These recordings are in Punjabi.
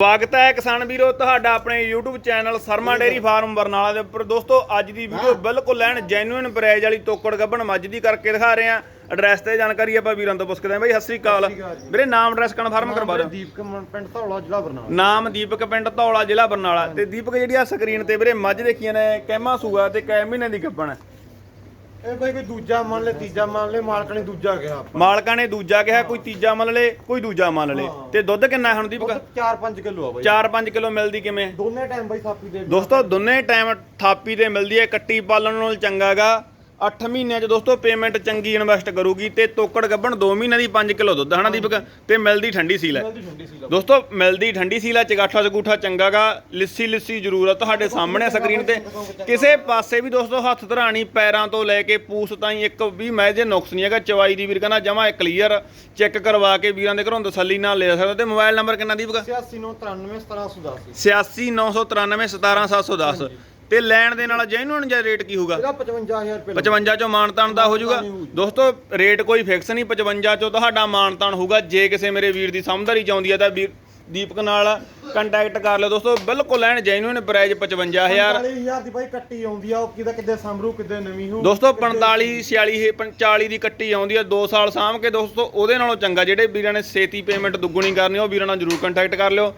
ਸਵਾਗਤ ਹੈ ਕਿਸਾਨ ਵੀਰੋ ਤੁਹਾਡਾ ਆਪਣੇ YouTube channel Sharma dairy farm Barnala ਦੇ ਉੱਪਰ। ਦੋਸਤੋ ਅੱਜ ਦੀ ਵੀਡੀਓ ਬਿਲਕੁਲ ਲੈਣ ਜੈਨੂਇਨ ਪ੍ਰਾਈਜ਼ ਵਾਲੀ ਤੋਕੜ ਗੱਬਣ ਮੱਝ ਦੀ ਕਰਕੇ ਦਿਖਾ ਰਹੇ ਆ ਐਡਰੈਸ ਤੇ ਜਾਣਕਾਰੀ ਆਪਾਂ ਵੀਰਾਂ ਤੋਂ ਪੁੱਛਦੇ ਆਂ ਬਾਈ ਸਤਿ ਸ੍ਰੀ ਅਕਾਲ। ਵੀਰੇ ਨਾਮ ਐਡਰੈਸ ਕਨਫਰਮ ਕਰਵਾ ਦਿਓ ਦੀਪਕ ਪਿੰਡ ਧੌਲਾ ਜ਼ਿਲ੍ਹਾ ਬਰਨਾਲਾ। ਨਾਮ ਦੀਪਕ ਪਿੰਡ ਧੌਲਾ ਜ਼ਿਲ੍ਹਾ ਬਰਨਾਲਾ। ਤੇ ਦੀਪਕ ਜਿਹੜੀ ਆ ਸਕਰੀਨ ਤੇ ਵੀਰੇ ਮੱਝ ਦੇਖੀਆਂ ਨੇ ਕਹਿਮਾ ਸੂਆ ਤੇ ਕੈ ਮਹੀਨੇ ਦੀ ਗੱਬਣ। ਹੈ ਇਹ ਬਈ ਕੋਈ ਦੂਜਾ ਮੰਨ ਲੈ ਤੀਜਾ ਮੰਨ ਲੈ ਮਾਲਕ ਨੇ ਦੂਜਾ ਕਿਹਾ ਆਪਾਂ। ਮਾਲਕਾਂ ਨੇ ਦੂਜਾ ਕਿਹਾ ਕੋਈ ਤੀਜਾ ਮੰਨ ਲੇ ਕੋਈ ਦੂਜਾ ਮੰਨ ਲੇ। ਹਾਂ। ਤੇ ਦੁੱਧ ਕਿੰਨਾ ਹੁਣ ਦੀਪਕ? 4-5 ਕਿਲੋ ਆ ਬਈ। 4-5 ਕਿਲੋ ਮਿਲਦੀ ਕਿਵੇਂ? ਦੋਨੇ ਟਾਈਮ ਬਈ ਸਾਪੀ ਦੇ ਦੋਸਤੋ ਦੋਨੇ ਟਾਈਮ ਥਾਪੀ ਤੇ ਮਿਲਦੀ ਹੈ ਕੱਟੀ ਪਾਲਣ ਨਾਲ ਚੰਗਾਗਾ। 8 ਮਹੀਨਿਆਂ ਚ ਦੋਸਤੋ ਪੇਮੈਂਟ ਚੰਗੀ ਇਨਵੈਸਟ ਕਰੂਗੀ ਤੇ ਤੋਕੜ ਗੱਬਣ 2 ਮਹੀਨਿਆਂ ਦੀ 5 ਕਿਲੋ ਦੁੱਧ ਹਨਾ ਦੀਪਕ? ਤੇ ਮਿਲਦੀ ਠੰਡੀ ਸੀਲ ਹੈ। ਦੋਸਤੋ ਮਿਲਦੀ ਠੰਡੀ ਸੀਲ ਹੈ ਚਗਾਠਾ ਚਗੂਠਾ ਚੰਗਾਗਾ ਲਿੱਸੀ ਲਿੱਸੀ ਜ਼ਰੂਰ ਆ ਤੁਹਾਡੇ ਸਾਹਮਣੇ ਸਕਰੀਨ ਤੇ। ਕਿਸੇ ਪਾਸੇ ਵੀ ਦੋਸਤੋ ਹੱਥ ਧਰਾਣੀ ਪੈਰਾਂ ਤੋਂ ਲੈ ਕੇ ਪੂਛ ਤਾਈਂ ਇੱਕ ਵੀ ਮੈਜੇ ਨੁਕਸ ਨਹੀਂ ਹੈਗਾ ਚਵਾਈ ਦੀ ਵੀਰ ਕਹਿੰਦਾ ਜਮਾ ਕਲੀਅਰ ਚੈੱਕ ਕਰਵਾ ਕੇ ਵੀਰਾਂ ਦੇ ਘਰੋਂ ਤਸੱਲੀ ਨਾਲ ਲੈ ਸਕਦਾ। ਤੇ ਮੋਬਾਈਲ ਨੰਬਰ ਕਿੰਨਾ ਦੀਪਕ? 8993 86993 17710 ਤੇ ਲੈਣ ਦੇ ਨਾਲ ਜੈਨੂਨ ਜਾਂ ਰੇਟ ਕੀ ਹੋਊਗਾ? ਇਹਦਾ 55000 ਰੁਪਏ 55 ਚੋਂ ਮਾਨਤਾਨ ਦਾ ਹੋ ਜਾਊਗਾ ਦੋਸਤੋ ਰੇਟ ਕੋਈ ਫਿਕਸ ਨਹੀਂ 55 ਚੋਂ ਤੁਹਾਡਾ ਮਾਨਤਾਨ ਹੋਊਗਾ। ਜੇ ਕਿਸੇ ਮੇਰੇ ਵੀਰ ਦੀ ਸਮਝਦਾਰੀ ਚਾਹੁੰਦੀ ਹੈ ਤਾਂ ਵੀਰ ਦੀਪਕ ਨਾਲ ਕੰਟੈਕਟ ਕਰ ਲਿਓ। ਦੋਸਤੋ ਬਿਲਕੁਲ ਲੈਣ ਜੈਨੂਨ ਪ੍ਰਾਈਜ਼ 55000 45000 ਦੀ ਬਾਈ ਕੱਟੀ ਆਉਂਦੀ ਆ ਉਹ ਸੰਭਰੂ ਨਵੀਂ ਹੋ ਦੋਸਤੋ 45 46 ਇਹ 45 ਦੀ ਕੱਟੀ ਆਉਂਦੀ ਹੈ 2 ਸਾਲ ਸਾਂਭ ਕੇ। ਦੋਸਤੋ ਉਹਦੇ ਨਾਲੋਂ ਚੰਗਾ ਜਿਹੜੇ ਵੀਰਾਂ ਨੇ ਛੇਤੀ ਪੇਮੈਂਟ ਦੁੱਗਣੀ ਕਰਨੀ ਉਹ ਵੀਰਾਂ ਨਾਲ ਜਰੂਰ ਕੰਟੈਕਟ ਕਰ ਲਿਓ।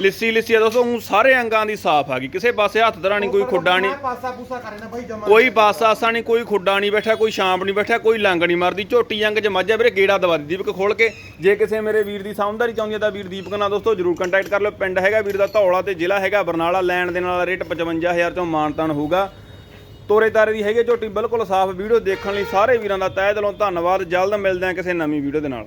ਲਿੱਸੀ ਲਿੱਸੀ ਆ ਦੋਸਤੋ ਊਂ ਸਾਰੇ ਅੰਗਾਂ ਦੀ ਸਾਫ਼ ਆ ਗਈ। ਕਿਸੇ ਪਾਸੇ ਹੱਥ ਧਰਾ ਨਹੀਂ ਕੋਈ ਖੁੱਡਾ ਨਹੀਂ। ਪਾਸਾ ਪੂਸਾ ਕਰੇ ਨਾ ਬਾਈ ਜਮਾ ਕੋਈ ਪਾਸਾ ਆਸਾ ਨਹੀਂ ਕੋਈ ਖੁੱਡਾ ਨਹੀਂ ਬੈਠਾ ਕੋਈ ਸ਼ਾਂਪ ਨਹੀਂ ਬੈਠਾ ਕੋਈ ਲੰਗ ਨਹੀਂ ਮਾਰਦੀ। ਝੋਟੀ ਅੰਗ ਚ ਮੱਝ ਵੀਰੇ ਗੇੜਾ ਦਵਾ ਦੀ ਦੀਪਕ ਖੋਲ ਕੇ। ਜੇ ਕਿਸੇ ਮੇਰੇ ਵੀਰ ਦੀ ਸਮਝਦਾਰੀ ਚਾਹੁੰਦੀ ਹੈ ਤਾਂ ਵੀਰ ਦੀਪਕ ਨਾਲ ਦੋਸਤੋ ਜਰੂਰ ਕੰਟੈਕਟ ਕਰ ਲਿਓ। ਪਿੰਡ ਹੈਗਾ ਵੀਰ ਦਾ ਧੌਲਾ ਤੇ ਜ਼ਿਲ੍ਹਾ ਹੈਗਾ ਬਰਨਾਲਾ ਲੈਣ ਦੇ ਨਾਲ ਰੇਟ 55000 ਚੋਂ ਮਾਨਤਾਨ ਹੋਊਗਾ। ਤੋਰੇ ਤਾਰੇ ਦੀ ਹੈਗੀ ਝੋਟੀ ਬਿਲਕੁਲ ਸਾਫ਼। ਵੀਡੀਓ ਦੇਖਣ ਲਈ ਸਾਰੇ ਵੀਰਾਂ ਦਾ ਤਹਿ ਦਿਲੋਂ ਧੰਨਵਾਦ। ਜਲਦ ਮਿਲਦੇ ਹਾਂ ਕਿਸੇ ਨਵੀਂ ਵੀਡੀਓ ਦੇ ਨਾਲ।